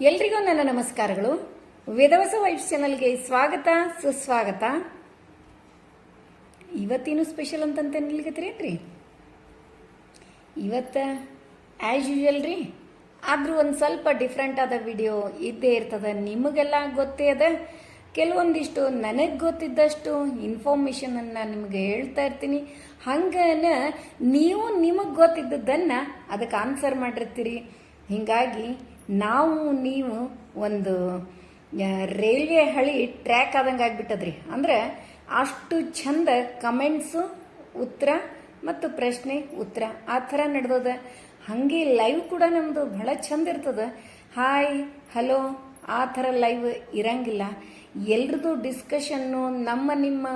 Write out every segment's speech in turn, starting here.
ಎಲ್ರಿಗೂ ನನ್ನ ನಮಸ್ಕಾರಗಳು. ವೇದವಸ ವೈಫ್ ಚಾನಲ್ಗೆ ಸ್ವಾಗತ, ಸುಸ್ವಾಗತ. ಇವತ್ತೇನು ಸ್ಪೆಷಲ್ ಅಂತಂತ ರೀ ಇವತ್ತ ಆ್ಯಸ್ ಯೂಶಲ್ ರೀ. ಆದರೂ ಒಂದು ಸ್ವಲ್ಪ ಡಿಫ್ರೆಂಟ್ ಆದ ವಿಡಿಯೋ ಇದ್ದೇ ಇರ್ತದೆ, ನಿಮಗೆಲ್ಲ ಗೊತ್ತೇ ಅದ. ಕೆಲವೊಂದಿಷ್ಟು ನನಗೆ ಗೊತ್ತಿದ್ದಷ್ಟು ಇನ್ಫಾರ್ಮೇಷನನ್ನು ನಿಮಗೆ ಹೇಳ್ತಾ ಇರ್ತೀನಿ. ಹಂಗನ ನೀವು ನಿಮಗೆ ಗೊತ್ತಿದ್ದದ್ದನ್ನು ಅದಕ್ಕೆ ಆನ್ಸರ್ ಮಾಡಿರ್ತೀರಿ. ಹೀಗಾಗಿ ನಾವು, ನೀವು ಒಂದು ರೈಲ್ವೆ ಹಳಿ ಟ್ರ್ಯಾಕ್ ಆದಂಗೆ ಆಗಿಬಿಟ್ಟದ್ರಿ. ಅಂದರೆ ಅಷ್ಟು ಚಂದ ಕಮೆಂಟ್ಸು ಉತ್ತರ ಮತ್ತು ಪ್ರಶ್ನೆ, ಉತ್ತರ. ಆ ಥರ ನಡೆದದ. ಹಾಗೆ ಲೈವ್ ಕೂಡ ನಮ್ಮದು ಬಹಳ ಚಂದ ಇರ್ತದೆ. ಹಾಯ್ ಹಲೋ ಆ ಥರ ಲೈವ್ ಇರಂಗಿಲ್ಲ. ಎಲ್ರದ್ದು ಡಿಸ್ಕಷನ್ನು ನಮ್ಮ, ನಿಮ್ಮ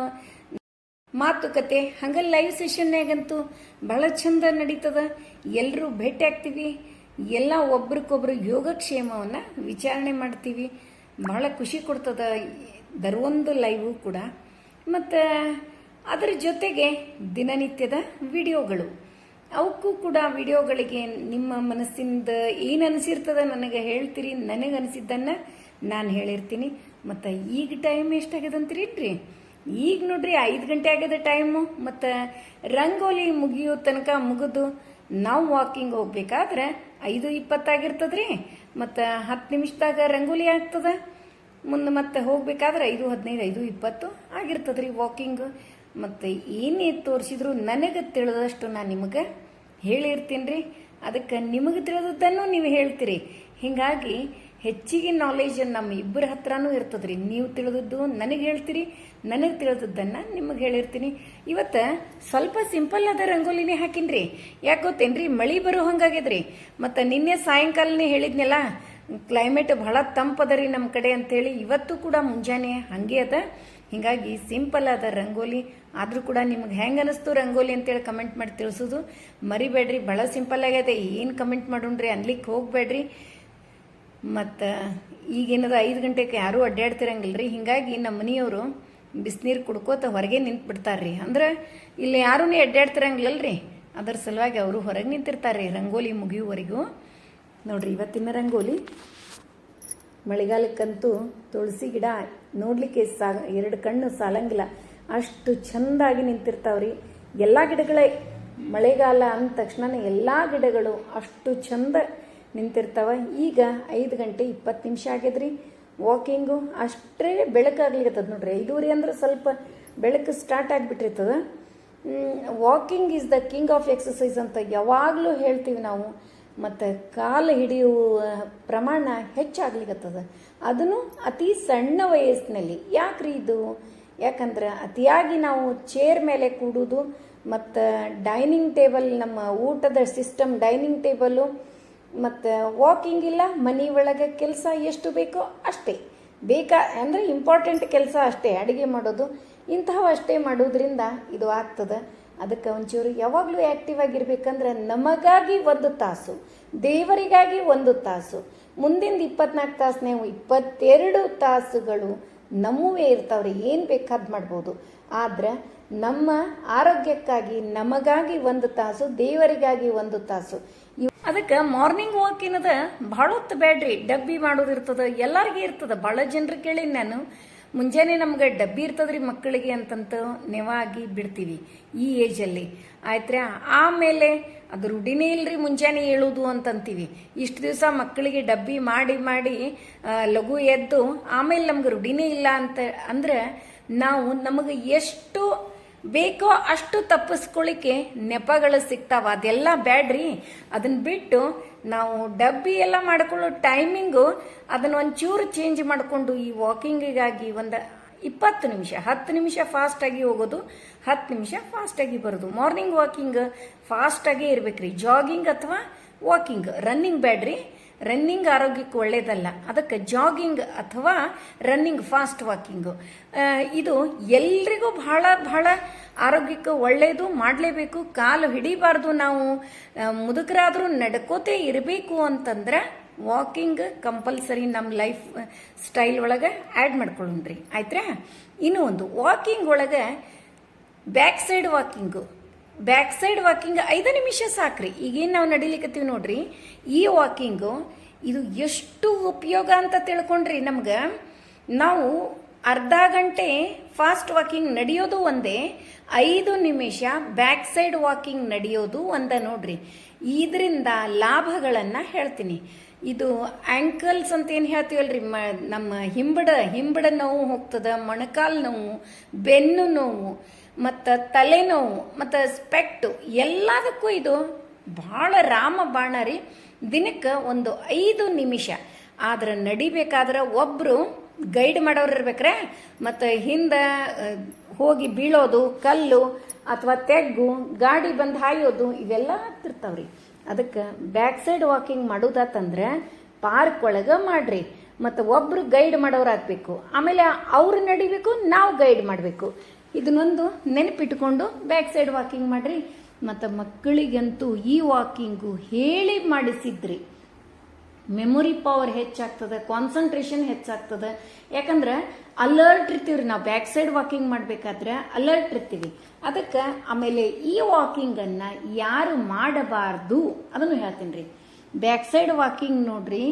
ಮಾತುಕತೆ, ಹಂಗೆ ಲೈವ್ ಸೆಷನ್ನಾಗಂತೂ ಬಹಳ ಚಂದ ನಡೀತದೆ. ಎಲ್ಲರೂ ಭೇಟಿ ಆಗ್ತೀವಿ. ಎಲ್ಲ ಒಬ್ರಿಗೊಬ್ರು ಯೋಗಕ್ಷೇಮವನ್ನು ವಿಚಾರಣೆ ಮಾಡ್ತೀವಿ. ಬಹಳ ಖುಷಿ ಕೊಡ್ತದ ದರವೊಂದು ಲೈವು ಕೂಡ. ಮತ್ತು ಅದರ ಜೊತೆಗೆ ದಿನನಿತ್ಯದ ವಿಡಿಯೋಗಳು. ಅವಕ್ಕೂ ಕೂಡ ವಿಡಿಯೋಗಳಿಗೆ ನಿಮ್ಮ ಮನಸ್ಸಿಂದ ಏನು ಅನಿಸಿರ್ತದ ನನಗೆ ಹೇಳ್ತೀರಿ, ನನಗೆ ಅನಿಸಿದ್ದನ್ನು ನಾನು ಹೇಳಿರ್ತೀನಿ. ಮತ್ತು ಈಗ ಟೈಮ್ ಎಷ್ಟಾಗ್ಯದ ಅಂತೀರಿ ಈಗ ನೋಡ್ರಿ ಐದು ಗಂಟೆ ಆಗ್ಯದ ಟೈಮು ಮತ್ತು ರಂಗೋಲಿ ಮುಗಿಯೋ ತನಕ ಮುಗಿದು ನಾವು ವಾಕಿಂಗ್ ಹೋಗ್ಬೇಕಾದ್ರೆ ಐದು ಇಪ್ಪತ್ತಾಗಿರ್ತದ್ರಿ? ಮತ್ತು ಹತ್ತು ನಿಮಿಷದಾಗ ರಂಗೋಲಿ ಆಗ್ತದ? ಮುಂದೆ ಮತ್ತೆ ಹೋಗ್ಬೇಕಾದ್ರೆ ಐದು ಹದಿನೈದು, ಐದು ಇಪ್ಪತ್ತು ಆಗಿರ್ತದ್ರಿ ವಾಕಿಂಗ್ ಮತ್ತು ಏನೇ ತೋರಿಸಿದ್ರು ನನಗೆ ತಿಳಿದಷ್ಟು ನಾನು ನಿಮಗೆ ಹೇಳಿರ್ತೀನಿ ರೀ ಅದಕ್ಕೆ ನಿಮಗೆ ತಿಳಿದದ್ದನ್ನು ನೀವು ಹೇಳ್ತೀರಿ. ಹೀಗಾಗಿ ಹೆಚ್ಚಿಗೆ ನಾಲೆಜ್ ನಮ್ಮ ಇಬ್ಬರ ಹತ್ರನೂ ಇರ್ತದ್ರಿ. ನೀವು ತಿಳಿದದ್ದು ನನಗೆ ಹೇಳ್ತೀರಿ, ನನಗೆ ತಿಳಿದದ್ದನ್ನು ನಿಮಗೆ ಹೇಳಿರ್ತೀನಿ. ಇವತ್ತು ಸ್ವಲ್ಪ ಸಿಂಪಲ್ ಆದ ರಂಗೋಲಿನೇ ಹಾಕಿನ್ರಿ. ಯಾಕೆ ಗೊತ್ತೇನ್ರಿ? ಮಳಿ ಬರೋ ಹಂಗಾಗ್ಯದ್ರಿ. ಮತ್ತು ನಿನ್ನೆ ಸಾಯಂಕಾಲನೇ ಹೇಳಿದ್ನಲ್ಲ ಕ್ಲೈಮೇಟ್ ಬಹಳ ತಂಪದ ರೀ ನಮ್ಮ ಕಡೆ ಅಂತೇಳಿ ಇವತ್ತು ಕೂಡ ಮುಂಜಾನೆ ಹಾಗೆ ಅದ. ಹೀಗಾಗಿ ಸಿಂಪಲ್ ಆದ ರಂಗೋಲಿ, ಆದರೂ ಕೂಡ ನಿಮ್ಗೆ ಹೆಂಗೆ ಅನಿಸ್ತು ರಂಗೋಲಿ ಅಂತೇಳಿ ಕಮೆಂಟ್ ಮಾಡಿ ತಿಳಿಸೋದು. ಮರಿಬೇಡ್ರಿ ಭಾಳ ಸಿಂಪಲ್ ಆಗ್ಯದ. ಏನು ಕಮೆಂಟ್ ಮಾಡೋಣ್ರಿ? ಅನ್ಲಿಕ್ಕೆ ಹೋಗ್ಬೇಡ್ರಿ. ಮತ್ತು ಈಗೇನದ ಐದು ಗಂಟೆಗೆ ಯಾರೂ ಅಡ್ಡಾಡ್ತಿರಂಗಿಲ್ಲ ರೀ ಹೀಗಾಗಿ ನಮ್ಮ ಮನೆಯವರು ಬಿಸಿನೀರು ಕುಡ್ಕೋತ ಹೊರಗೆ ನಿಂತು ಬಿಡ್ತಾರ್ರಿ ಅಂದ್ರೆ ಇಲ್ಲಿ ಯಾರೂ ಅಡ್ಡಾಡ್ತಿರಂಗಿಲ್ಲ ರೀ ಅದರ ಸಲುವಾಗಿ ಅವರು ಹೊರಗೆ ನಿಂತಿರ್ತಾರೆ ರೀ ರಂಗೋಲಿ ಮುಗಿಯುವವರೆಗೂ. ನೋಡ್ರಿ ಇವತ್ತಿನ ರಂಗೋಲಿ. ಮಳೆಗಾಲಕ್ಕಂತೂ ತುಳಸಿ ಗಿಡ ನೋಡಲಿಕ್ಕೆ ಸಾ ಎರಡು ಕಣ್ಣು ಸಾಲಂಗಿಲ್ಲ. ಅಷ್ಟು ಚೆಂದಾಗಿ ನಿಂತಿರ್ತಾವ್ರಿ. ಎಲ್ಲ ಗಿಡಗಳೇ ಮಳೆಗಾಲ ಅಂದ ತಕ್ಷಣ ಎಲ್ಲ ಗಿಡಗಳು ಅಷ್ಟು ಚಂದ ನಿಂತಿರ್ತಾವ. ಈಗ ಐದು ಗಂಟೆ ಇಪ್ಪತ್ತು ನಿಮಿಷ ಆಗ್ಯದ್ರಿ. ವಾಕಿಂಗು ಅಷ್ಟೇ ಬೆಳಕಾಗ್ಲಿಕತ್ತದ ನೋಡ್ರಿ. ಐದೂರಿ ಅಂದ್ರೆ ಸ್ವಲ್ಪ ಬೆಳಕು start ಆಗಿಬಿಟ್ಟಿರ್ತದ. Walking is the king of exercise ಅಂತ ಯಾವಾಗಲೂ ಹೇಳ್ತೀವಿ ನಾವು. ಮತ್ತು ಕಾಲು ಹಿಡಿಯುವ ಪ್ರಮಾಣ ಹೆಚ್ಚಾಗ್ಲಿಕತ್ತದ. ಅದನ್ನು ಅತಿ ಸಣ್ಣ ವಯಸ್ಸಿನಲ್ಲಿ. ಯಾಕ್ರಿ ಇದು? ಯಾಕಂದ್ರೆ ಅತಿಯಾಗಿ ನಾವು ಚೇರ್ ಮೇಲೆ ಕೂಡುದು, ಮತ್ತು ಡೈನಿಂಗ್ ಟೇಬಲ್ ನಮ್ಮ ಊಟದ ಸಿಸ್ಟಮ್ ಡೈನಿಂಗ್ ಟೇಬಲು ಮತ್ತು ವಾಕಿಂಗ್ ಇಲ್ಲ, ಮನೆ ಒಳಗೆ ಕೆಲಸ ಎಷ್ಟು ಬೇಕೋ ಅಷ್ಟೇ. ಬೇಕಾ ಅಂದರೆ ಇಂಪಾರ್ಟೆಂಟ್ ಕೆಲಸ ಅಷ್ಟೇ, ಅಡುಗೆ ಮಾಡೋದು. ಇಂತಹವು ಅಷ್ಟೇ ಮಾಡೋದ್ರಿಂದ ಇದು ಆಗ್ತದೆ. ಅದಕ್ಕೆ ಒಂಚೂರು ಯಾವಾಗಲೂ ಆ್ಯಕ್ಟಿವ್ ಆಗಿರ್ಬೇಕಂದ್ರೆ ನಮಗಾಗಿ ಒಂದು ತಾಸು, ದೇವರಿಗಾಗಿ ಒಂದು ತಾಸು. ಮುಂದಿನ ಇಪ್ಪತ್ನಾಲ್ಕು ತಾಸು ನೀವು ಇಪ್ಪತ್ತೆರಡು ತಾಸುಗಳು ನಮ್ಮವೇ ಇರ್ತಾವ್ರಿ, ಏನು ಬೇಕಾದ್ ಮಾಡ್ಬೋದು. ಆದ್ರೆ ನಮ್ಮ ಆರೋಗ್ಯಕ್ಕಾಗಿ ನಮಗಾಗಿ ಒಂದು ತಾಸು, ದೇವರಿಗಾಗಿ ಒಂದು ತಾಸು. ಅದಕ್ಕೆ ಮಾರ್ನಿಂಗ್ ವಾಕ್ ಏನದ? ಭಾಳ ಹೊತ್ತು ಬೇಡ್ರಿ ಡಬ್ಬಿ ಮಾಡೋದು ಇರ್ತದ, ಎಲ್ಲರಿಗೂ ಇರ್ತದ. ಭಾಳ ಜನರು ಕೇಳಿ ನಾನು. ಮುಂಜಾನೆ ನಮ್ಗೆ ಡಬ್ಬಿ ಇರ್ತದ್ರಿ ಮಕ್ಕಳಿಗೆ ಅಂತಂತ ನೆವಾಗಿ ಬಿಡ್ತೀವಿ ಈ ಏಜಲ್ಲಿ ಆಯ್ತ್ರಿ ಆಮೇಲೆ ಅದು ರೂಢಿನೇ ಇಲ್ರಿ ಮುಂಜಾನೆ ಹೇಳೋದು ಅಂತಂತೀವಿ. ಇಷ್ಟು ದಿವಸ ಮಕ್ಕಳಿಗೆ ಡಬ್ಬಿ ಮಾಡಿ ಮಾಡಿ ಲಘು ಎದ್ದು, ಆಮೇಲೆ ನಮ್ಗೆ ರೂಢಿನೇ ಇಲ್ಲ ಅಂತ ಅಂದ್ರೆ ನಾವು ನಮಗೆ ಎಷ್ಟು ಬೇಕೋ ಅಷ್ಟು ತಪ್ಪಿಸ್ಕೊಳ್ಳಿಕ್ಕೆ ನೆಪಗಳು ಸಿಗ್ತಾವ, ಅದೆಲ್ಲ ಬ್ಯಾಡ್ರಿ. ಅದನ್ನ ಬಿಟ್ಟು ನಾವು ಡಬ್ಬಿ ಎಲ್ಲ ಮಾಡ್ಕೊಳ್ಳೋ ಟೈಮಿಂಗು ಅದನ್ನ ಒಂಚೂರು ಚೇಂಜ್ ಮಾಡಿಕೊಂಡು ಈ ವಾಕಿಂಗಿಗಾಗಿ ಒಂದು ಇಪ್ಪತ್ತು ನಿಮಿಷ, ಹತ್ತು ನಿಮಿಷ ಫಾಸ್ಟಾಗಿ ಹೋಗೋದು, ಹತ್ತು ನಿಮಿಷ ಫಾಸ್ಟಾಗಿ ಬರೋದು. ಮಾರ್ನಿಂಗ್ ವಾಕಿಂಗ್ ಫಾಸ್ಟಾಗೇ ಇರ್ಬೇಕ್ರಿ. ಜಾಗಿಂಗ್ ಅಥವಾ ವಾಕಿಂಗ್. ರನ್ನಿಂಗ್ ಬ್ಯಾಡ್ರಿ. ರನ್ನಿಂಗ್ ಆರೋಗ್ಯಕ್ಕೆ ಒಳ್ಳೇದಲ್ಲ. ಅದಕ್ಕೆ ಜಾಗಿಂಗ್ ಅಥವಾ ರನ್ನಿಂಗ್ ಫಾಸ್ಟ್ ವಾಕಿಂಗು ಇದು ಎಲ್ರಿಗೂ ಬಹಳ ಬಹಳ ಆರೋಗ್ಯಕ್ಕೆ ಒಳ್ಳೇದು, ಮಾಡಲೇಬೇಕು. ಕಾಲು ಹಿಡಿಬಾರ್ದು ನಾವು. ಮುದುಕರಾದರೂ ನಡ್ಕೋತೇ ಇರಬೇಕು ಅಂತಂದ್ರೆ ವಾಕಿಂಗ್ ಕಂಪಲ್ಸರಿ ನಮ್ಮ ಲೈಫ್ ಸ್ಟೈಲ್ ಒಳಗೆ ಆ್ಯಡ್ ಮಾಡ್ಕೊಳ್ಳೋಣ್ರಿ. ಆಯ್ತಾ ಇನ್ನೂ ಒಂದು ವಾಕಿಂಗ್ ಒಳಗೆ back side walking back side walking ಐದು ನಿಮಿಷ ಸಾಕ್ರಿ. ಈಗೇನು ನಾವು ನಡಿಲಿಕತ್ತೀವಿ ನೋಡ್ರಿ. ಈ ವಾಕಿಂಗು ಇದು ಎಷ್ಟು ಉಪಯೋಗ ಅಂತ ತಿಳ್ಕೊಂಡ್ರಿ ನಮ್ಗೆ. ನಾವು ಅರ್ಧ ಗಂಟೆ ಫಾಸ್ಟ್ ವಾಕಿಂಗ್ ನಡೆಯೋದು ಒಂದೇ, ಐದು ನಿಮಿಷ ಬ್ಯಾಕ್ ಸೈಡ್ ವಾಕಿಂಗ್ ನಡೆಯೋದು ಒಂದ ನೋಡ್ರಿ. ಇದರಿಂದ ಲಾಭಗಳನ್ನು ಹೇಳ್ತೀನಿ. ಇದು ಆಂಕಲ್ಸ್ ಅಂತ ಏನು ಹೇಳ್ತೀವಲ್ರಿ, ಮ, ನಮ್ಮ ಹಿಂಬಡ ಹಿಂಬಡ ನೋವು ಹೋಗ್ತದೆ, ಮೊಣಕಾಲು ನೋವು, ಬೆನ್ನು ನೋವು ಮತ್ತು ತಲೆನೋವು, ಮತ್ತು ಸ್ಪೆಕ್ಟು ಎಲ್ಲದಕ್ಕೂ ಇದು ಭಾಳ ರಾಮ ಬಾಣ ರೀ. ದಿನಕ್ಕೆ ಒಂದು ಐದು ನಿಮಿಷ. ಆದ್ರೆ ನಡಿಬೇಕಾದ್ರೆ ಒಬ್ಬರು ಗೈಡ್ ಮಾಡೋರು ಇರ್ಬೇಕ್ರೆ. ಮತ್ತು ಹಿಂದೆ ಹೋಗಿ ಬೀಳೋದು, ಕಲ್ಲು ಅಥವಾ ತೆಗ್ಗು, ಗಾಡಿ ಬಂದು ಹಾಯೋದು, ಇವೆಲ್ಲ ಆಗ್ತಿರ್ತಾವ್ರಿ ಅದಕ್ಕೆ ಬ್ಯಾಕ್ ಸೈಡ್ ವಾಕಿಂಗ್ ಮಾಡೋದಾತಂದ್ರೆ ಪಾರ್ಕ್ ಒಳಗೆ ಮಾಡ್ರಿ. ಮತ್ತು ಒಬ್ಬರು ಗೈಡ್ ಮಾಡೋರು ಆಗಬೇಕು. ಆಮೇಲೆ ಅವ್ರು ನಡಿಬೇಕು, ನಾವು ಗೈಡ್ ಮಾಡಬೇಕು. ಇದನ್ನೊಂದು ನೆನಪಿಟ್ಕೊಂಡು ಬ್ಯಾಕ್ ಸೈಡ್ ವಾಕಿಂಗ್ ಮಾಡ್ರಿ. ಮತ್ತು ಮಕ್ಕಳಿಗಂತೂ ಈ ವಾಕಿಂಗು ಹೇಳಿ ಮಾಡಿಸಿದ್ರಿ. ಮೆಮೊರಿ ಪವರ್ ಹೆಚ್ಚಾಗ್ತದೆ ಕಾನ್ಸಂಟ್ರೇಷನ್ ಹೆಚ್ಚಾಗ್ತದೆ. ಯಾಕಂದ್ರೆ ಅಲರ್ಟ್ ಇರ್ತೀವ್ರಿ ನಾವು ಬ್ಯಾಕ್ ಸೈಡ್ ವಾಕಿಂಗ್ ಮಾಡಬೇಕಾದ್ರೆ ಅಲರ್ಟ್ ಇರ್ತೀವಿ. ಅದಕ್ಕೆ ಆಮೇಲೆ ಈ ವಾಕಿಂಗನ್ನು ಯಾರು ಮಾಡಬಾರ್ದು ಅದನ್ನು ಹೇಳ್ತೀನಿ ರೀ ಬ್ಯಾಕ್ ಸೈಡ್ ವಾಕಿಂಗ್ ನೋಡ್ರಿ,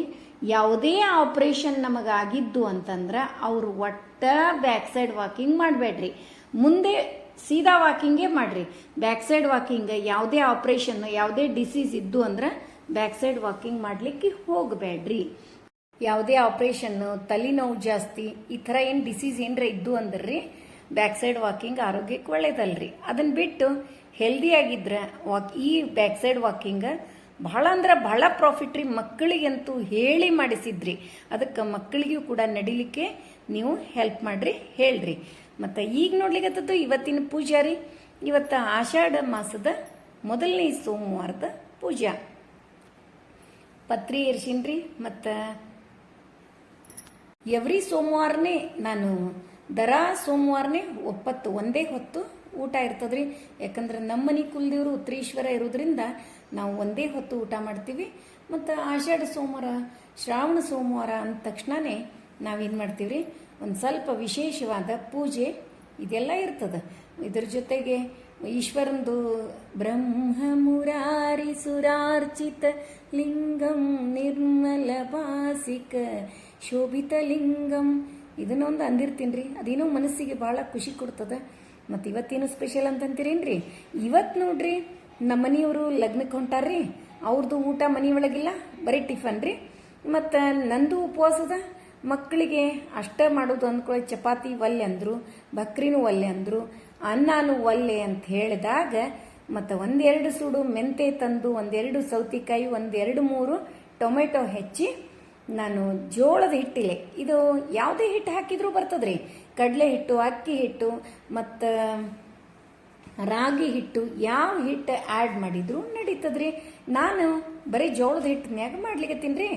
ಯಾವುದೇ ಆಪರೇಷನ್ ನಮಗಾಗಿದ್ದು ಅಂತಂದ್ರೆ ಅವರು ಒಟ್ಟ ಬ್ಯಾಕ್ ಸೈಡ್ ವಾಕಿಂಗ್ ಮಾಡಬೇಡ್ರಿ. ಮುಂದೆ ಸೀದಾ ವಾಕಿಂಗೇ ಮಾಡ್ರಿ. ಬ್ಯಾಕ್ ಸೈಡ್ ವಾಕಿಂಗ್ ಯಾವುದೇ ಆಪರೇಷನ್ ಯಾವುದೇ ಡಿಸೀಸ್ ಇದ್ದು ಅಂದ್ರೆ ಬ್ಯಾಕ್ ಸೈಡ್ ವಾಕಿಂಗ್ ಮಾಡ್ಲಿಕ್ಕೆ ಹೋಗಬೇಡ್ರಿ ಯಾವುದೇ ಆಪರೇಷನ್ ತಲೆನೋವು ಜಾಸ್ತಿ, ಈ ಥರ ಏನು ಡಿಸೀಸ್ ಏನರ ಇದ್ದು ಅಂದ್ರಿ ಬ್ಯಾಕ್ ಸೈಡ್ ವಾಕಿಂಗ್ ಆರೋಗ್ಯಕ್ಕೆ ಒಳ್ಳೇದಲ್ರಿ. ಅದನ್ನ ಬಿಟ್ಟು ಹೆಲ್ದಿ ಆಗಿದ್ರೆ ಈ ಬ್ಯಾಕ್ ಸೈಡ್ ವಾಕಿಂಗ್ ಬಹಳ ಅಂದ್ರೆ ಬಹಳ ಪ್ರಾಫಿಟ್ ರೀ. ಮಕ್ಕಳಿಗಂತೂ ಹೇಳಿ ಮಾಡಿಸಿದ್ರಿ. ಅದಕ್ಕೆ ಮಕ್ಕಳಿಗೂ ಕೂಡ ನಡಿಲಿಕ್ಕೆ ನೀವು ಹೆಲ್ಪ್ ಮಾಡ್ರಿ, ಹೇಳ್ರಿ. ಮತ್ತು ಈಗ ನೋಡ್ಲಿಕ್ಕತ್ತದ್ದು ಇವತ್ತಿನ ಪೂಜಾರಿ ಇವತ್ತು ಆಷಾಢ ಮಾಸದ ಮೊದಲನೇ ಸೋಮವಾರದ ಪೂಜಾ. ಪತ್ರಿ ಏರ್ಸಿನ್ರಿ ಮತ್ತು ಎವ್ರಿ ಸೋಮವಾರನೇ ನಾನು ದರ ಸೋಮವಾರನೇ ಒಪ್ಪತ್ತು ಒಂದೇ ಹೊತ್ತು ಊಟ ಇರ್ತದ್ರಿ. ಯಾಕಂದ್ರೆ ನಮ್ಮ ಮನೆ ಕುಲದೇವರು ಉತ್ತರೀಶ್ವರ ಇರೋದ್ರಿಂದ ನಾವು ಒಂದೇ ಹೊತ್ತು ಊಟ ಮಾಡ್ತೀವಿ. ಮತ್ತು ಆಷಾಢ ಸೋಮವಾರ, ಶ್ರಾವಣ ಸೋಮವಾರ ಅಂದ ತಕ್ಷಣನೇ ನಾವೇನು ಮಾಡ್ತೀವಿ ಒಂದು ಸ್ವಲ್ಪ ವಿಶೇಷವಾದ ಪೂಜೆ ಇದೆಲ್ಲ ಇರ್ತದೆ. ಇದ್ರ ಜೊತೆಗೆ ಈಶ್ವರಂದು ಬ್ರಹ್ಮ ಮುರಾರಿ ಸುರಾರ್ಚಿತ ಲಿಂಗಂ ನಿರ್ಮಲ ಭಾಸಿಕ ಶೋಭಿತ ಲಿಂಗಂ. ಇದನ್ನೊಂದು ಅಂದಿರ್ತೀನಿ ಅದೇನೋ ಮನಸ್ಸಿಗೆ ಭಾಳ ಖುಷಿ ಕೊಡ್ತದೆ. ಮತ್ತು ಇವತ್ತೇನು ಸ್ಪೆಷಲ್ ಅಂತಂತೀರೇನ್ರಿ? ಇವತ್ತು ನೋಡ್ರಿ ನಮ್ಮ ಮನೆಯವರು ಲಗ್ನಕ್ಕೆ ಹೊಂಟಾರ್ರಿ. ಅವ್ರದ್ದು ಊಟ ಮನೆಯೊಳಗಿಲ್ಲ, ಬರೀ ಟಿಫನ್ ರೀ ಮತ್ತು ನಂದು ಉಪವಾಸದ ಮಕ್ಕಳಿಗೆ ಅಷ್ಟೇ ಮಾಡೋದು ಅಂದ್ಕೊಳ್ಳಿ, ಚಪಾತಿ ಒಲ್ಲೆ ಅಂದರು, ಬಕ್ರಿನೂ ಒಲ್ಲೆ ಅಂದರು, ಅನ್ನನೂ ಒಲ್ಲೆ ಅಂತ ಹೇಳಿದಾಗ ಮತ್ತು ಒಂದೆರಡು ಸುಡು ಮೆಂತೆ ತಂದು, ಒಂದೆರಡು ಸೌತಿಕಾಯಿ, ಒಂದೆರಡು ಮೂರು ಟೊಮೆಟೊ ಹೆಚ್ಚಿ ನಾನು ಜೋಳದ ಹಿಟ್ಟಿಲೆ, ಇದು ಯಾವುದೇ ಹಿಟ್ಟು ಹಾಕಿದರೂ ಬರ್ತದ್ರಿ. ಕಡಲೆ ಹಿಟ್ಟು, ಅಕ್ಕಿ ಹಿಟ್ಟು, ಮತ್ತು ರಾಗಿ ಹಿಟ್ಟು ಯಾವ ಹಿಟ್ಟು ಆ್ಯಡ್ ಮಾಡಿದ್ರು ನಡೀತದ್ರಿ. ನಾನು ಬರೀ ಜೋಳದ ಹಿಟ್ಟಿನ್ಯಾಗ ಮಾಡ್ಲಿಕ್ಕೆ ತಿನ್ರಿ.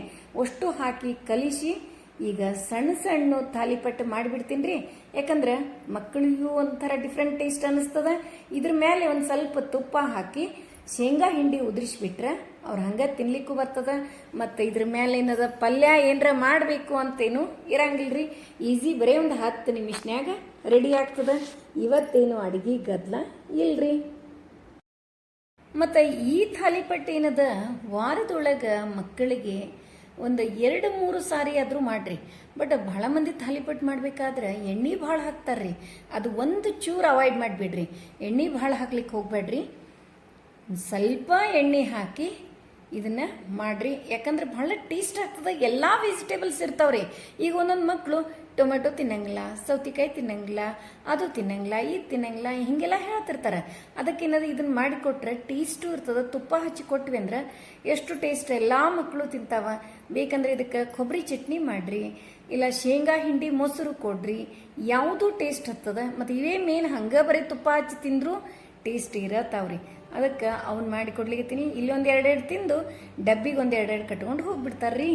ಅಷ್ಟು ಹಾಕಿ ಕಲಿಸಿ ಈಗ ಸಣ್ಣ ಸಣ್ಣ ತಾಲಿಪಟ್ಟು ಮಾಡಿಬಿಡ್ತೀನಿ ರೀ ಯಾಕಂದ್ರೆ ಮಕ್ಕಳಿಗೂ ಒಂಥರ ಡಿಫ್ರೆಂಟ್ ಟೇಸ್ಟ್ ಅನ್ನಿಸ್ತದ. ಇದ್ರ ಮೇಲೆ ಒಂದು ಸ್ವಲ್ಪ ತುಪ್ಪ ಹಾಕಿ ಶೇಂಗಾ ಹಿಂಡಿ ಉದುರಿಸ್ಬಿಟ್ರೆ ಅವ್ರು ಹಂಗೆ ತಿನ್ಲಿಕ್ಕೂ ಬರ್ತದ. ಮತ್ತು ಇದ್ರ ಮೇಲೆ ಏನದ ಪಲ್ಯ ಏನರ ಮಾಡಬೇಕು ಅಂತೇನು ಇರಂಗಿಲ್ರಿ. ಈಸಿ ಬರೀ ಒಂದು ಹತ್ತು ನಿಮಿಷನ್ಯಾಗ ರೆಡಿ ಆಗ್ತದ. ಇವತ್ತೇನು ಅಡಿಗೆ ಗದ್ಲ ಇಲ್ರಿ. ಮತ್ತು ಈ ಥಾಲಿಪಟ್ಟು ಏನದ ವಾರದೊಳಗೆ ಮಕ್ಕಳಿಗೆ ಒಂದು ಎರಡು ಮೂರು ಸಾರಿ ಆದರೂ ಮಾಡಿರಿ. ಬಟ್ ಭಾಳ ಮಂದಿ ಥಾಲಿಪಟ್ಟು ಮಾಡಬೇಕಾದ್ರೆ ಎಣ್ಣೆ ಭಾಳ ಹಾಕ್ತಾರ್ರಿ. ಅದು ಒಂದು ಚೂರು ಅವಾಯ್ಡ್ ಮಾಡಿಬಿಡ್ರಿ. ಎಣ್ಣೆ ಭಾಳ ಹಾಕ್ಲಿಕ್ಕೆ ಹೋಗ್ಬೇಡ್ರಿ. ಸ್ವಲ್ಪ ಎಣ್ಣೆ ಹಾಕಿ ಇದನ್ನ ಮಾಡ್ರಿ. ಯಾಕಂದ್ರೆ ಬಹಳ ಟೇಸ್ಟ್ ಆಗ್ತದೆ. ಎಲ್ಲ ವೆಜಿಟೇಬಲ್ಸ್ ಇರ್ತಾವ್ರಿ. ಈಗ ಒಂದೊಂದು ಮಕ್ಕಳು ಟೊಮೆಟೊ ತಿನ್ನಂಗಿಲ್ಲ, ಸೌತಿಕಾಯಿ ತಿನ್ನಂಗಿಲ್ಲ, ಅದು ತಿನ್ನಂಗಿಲ್ಲ ಈ ತಿನ್ನಂಗಿಲ್ಲ, ಹಿಂಗೆಲ್ಲ ಹೇಳ್ತಿರ್ತಾರೆ. ಅದಕ್ಕೇನಾದ್ರು ಇದನ್ನ ಮಾಡಿಕೊಟ್ರೆ ಟೇಸ್ಟು ಇರ್ತದೆ. ತುಪ್ಪ ಹಚ್ಚಿ ಕೊಟ್ವಿ ಅಂದ್ರೆ ಎಷ್ಟು ಟೇಸ್ಟ್ ಎಲ್ಲ ಮಕ್ಕಳು ತಿಂತಾವ. ಬೇಕಂದ್ರೆ ಇದಕ್ಕೆ ಕೊಬ್ಬರಿ ಚಟ್ನಿ ಮಾಡ್ರಿ, ಇಲ್ಲ ಶೇಂಗಾ ಹಿಂಡಿ ಮೊಸರು ಕೊಡ್ರಿ. ಯಾವುದು ಟೇಸ್ಟ್ ಹತ್ತದ. ಮತ್ತು ಇವೇ ಮೇನ್ ಹಂಗೆ ಬರೀ ತುಪ್ಪ ಹಚ್ಚಿ ತಿಂದ್ರು ಟೇಸ್ಟ್ ಇರತ್ತಾವ್ರಿ. ಅದಕ್ಕೆ ಅವ್ನು ಮಾಡಿ ಕೊಡ್ಲಿಕ್ಕೆ ಇಲ್ಲಿ ಒಂದು ಎರಡೆರಡು ತಿಂದು ಡಬ್ಬಿಗೆ ಒಂದು ಎರಡೆರಡು ಕಟ್ಕೊಂಡು ಹೋಗ್ಬಿಡ್ತಾರ್ರಿ.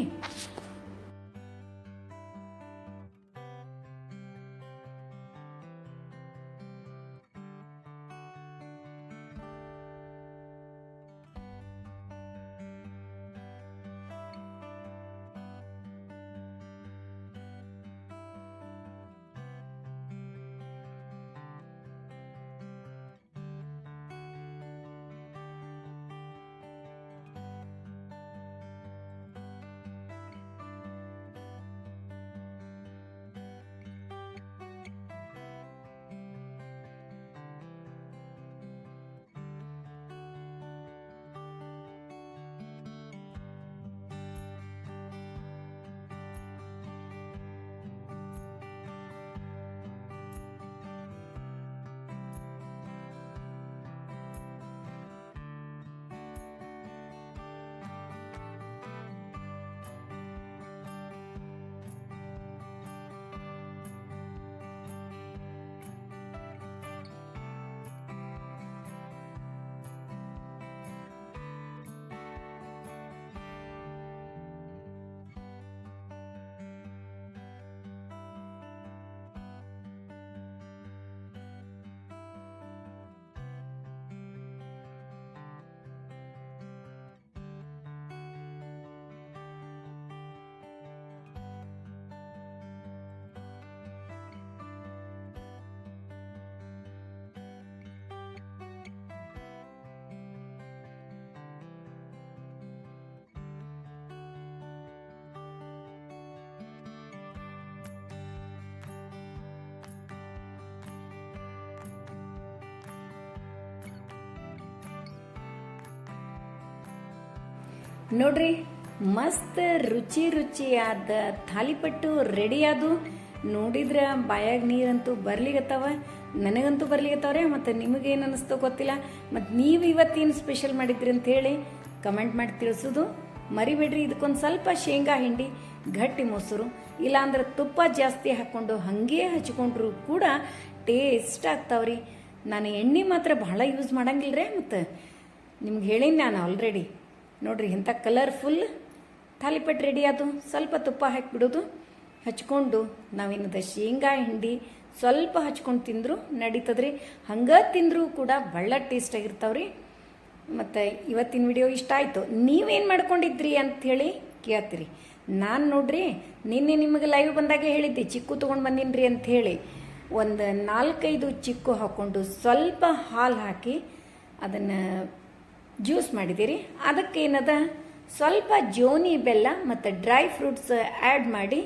ನೋಡ್ರಿ, ಮಸ್ತ್ ರುಚಿ ರುಚಿಯಾದ ಥಾಲಿಪಟ್ಟು ರೆಡಿ ಆದು ನೋಡಿದ್ರೆ ಬಾಯಾಗ ನೀರಂತೂ ಬರ್ಲಿಗತ್ತವ ನನಗಂತೂ ಬರ್ಲಿಗತ್ತವ್ರೆ ಮತ್ತು ನಿಮಗೇನು ಅನ್ನಿಸ್ತೋ ಗೊತ್ತಿಲ್ಲ. ಮತ್ತು ನೀವು ಇವತ್ತೇನು ಸ್ಪೆಷಲ್ ಮಾಡಿದ್ರಿ ಅಂತ ಹೇಳಿ ಕಮೆಂಟ್ ಮಾಡಿ ತಿಳಿಸೋದು. ಮರಿಬೇಡ್ರಿ, ಇದಕ್ಕೊಂದು ಸ್ವಲ್ಪ ಶೇಂಗಾ ಹಿಂಡಿ, ಗಟ್ಟಿ ಮೊಸರು, ಇಲ್ಲಾಂದ್ರೆ ತುಪ್ಪ ಜಾಸ್ತಿ ಹಾಕ್ಕೊಂಡು ಹಾಗೆ ಹಚ್ಕೊಂಡ್ರು ಕೂಡ ಟೇಸ್ಟ್ ಆಗ್ತಾವ್ರಿ. ನಾನು ಎಣ್ಣೆ ಮಾತ್ರ ಬಹಳ ಯೂಸ್ ಮಾಡಂಗಿಲ್ರೇ ಮತ್ತು. ನಿಮ್ಗೆ ಹೇಳೀನಿ ನಾನು ಆಲ್ರೆಡಿ ನೋಡ್ರಿ, ಇಂಥ ಕಲರ್ಫುಲ್ ತಾಲಿಪಟ್ಟು ರೆಡಿ ಅದು ಸ್ವಲ್ಪ ತುಪ್ಪ ಹಾಕಿಬಿಡೋದು. ಹಚ್ಕೊಂಡು ನಾವೇನದ ಶೇಂಗಾ ಹಿಂಡಿ ಸ್ವಲ್ಪ ಹಚ್ಕೊಂಡು ತಿಂದ್ರು ನಡೀತದ್ರಿ. ಹಂಗೆ ತಿಂದರೂ ಕೂಡ ಭಾಳ ಟೇಸ್ಟ್ ಆಗಿರ್ತಾವ್ರಿ. ಮತ್ತು ಇವತ್ತಿನ ವಿಡಿಯೋ ಇಷ್ಟ ಆಯಿತು. ನೀವೇನು ಮಾಡ್ಕೊಂಡಿದ್ರಿ ಅಂಥೇಳಿ ಕೇಳ್ತೀರಿ. ನಾನು ನೋಡ್ರಿ, ನಿನ್ನೆ ನಿಮಗೆ ಲೈವ್ ಬಂದಾಗ ಹೇಳಿದ್ದೆ, ಚಿಕ್ಕು ತೊಗೊಂಡು ಬಂದೀನಿ ಅಂತ ಹೇಳಿ. ಒಂದು ನಾಲ್ಕೈದು ಚಿಕ್ಕು ಹಾಕ್ಕೊಂಡು ಸ್ವಲ್ಪ ಹಾಲು ಹಾಕಿ ಅದನ್ನು ಜ್ಯೂಸ್ ಮಾಡಿದ್ದೀರಿ? ಅದಕ್ಕೆ ಏನದ? ಸ್ವಲ್ಪ ಜೋನಿ ಬೆಲ್ಲ ಮತ್ತು ಡ್ರೈ ಫ್ರೂಟ್ಸ್ ಆ್ಯಡ್ ಮಾಡಿ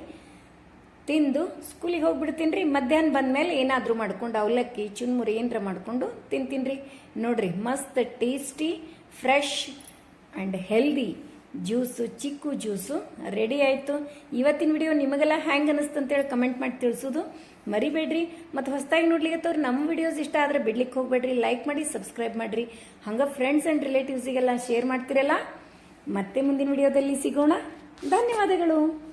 ತಿಂದು ಸ್ಕೂಲಿಗೆ ಹೋಗ್ಬಿಡ್ತೀನಿ ರೀ ಮಧ್ಯಾಹ್ನ ಬಂದಮೇಲೆ ಏನಾದರೂ ಮಾಡ್ಕೊಂಡು ಅವಲಕ್ಕಿ, ಚುನ್ಮುರಿ ಏನರ ಮಾಡಿಕೊಂಡು ತಿಂತೀನಿ ರೀ ನೋಡಿರಿ, ಮಸ್ತ್ tasty, fresh and healthy. Juice, chikoo juice ready ಆಯಿತು. ಇವತ್ತಿನ ವಿಡಿಯೋ ನಿಮಗೆಲ್ಲ ಹ್ಯಾಂಗ್ ಅನಿಸ್ತು ಅಂತೇಳಿ ಕಮೆಂಟ್ ಮಾಡಿ ತಿಳಿಸೋದು ಮರಿಬೇಡ್ರಿ. ಮತ್ತು ಹೊಸದಾಗಿ ನೋಡ್ಲಿಕ್ಕೆ ನಮ್ಮ ವಿಡಿಯೋಸ್ ಇಷ್ಟ ಆದರೆ ಬಿಡ್ಲಿಕ್ಕೆ ಹೋಗ್ಬೇಡ್ರಿ. ಲೈಕ್ ಮಾಡಿ ಸಬ್ಸ್ಕ್ರೈಬ್ ಮಾಡಿರಿ. ಹಂಗೆ ಫ್ರೆಂಡ್ಸ್ ಆ್ಯಂಡ್ ರಿಲೇಟಿವ್ಸಿಗೆಲ್ಲ ಶೇರ್ ಮಾಡ್ತಿರಲ್ಲ? ಮತ್ತೆ ಮುಂದಿನ ವಿಡಿಯೋದಲ್ಲಿ ಸಿಗೋಣ. ಧನ್ಯವಾದಗಳು.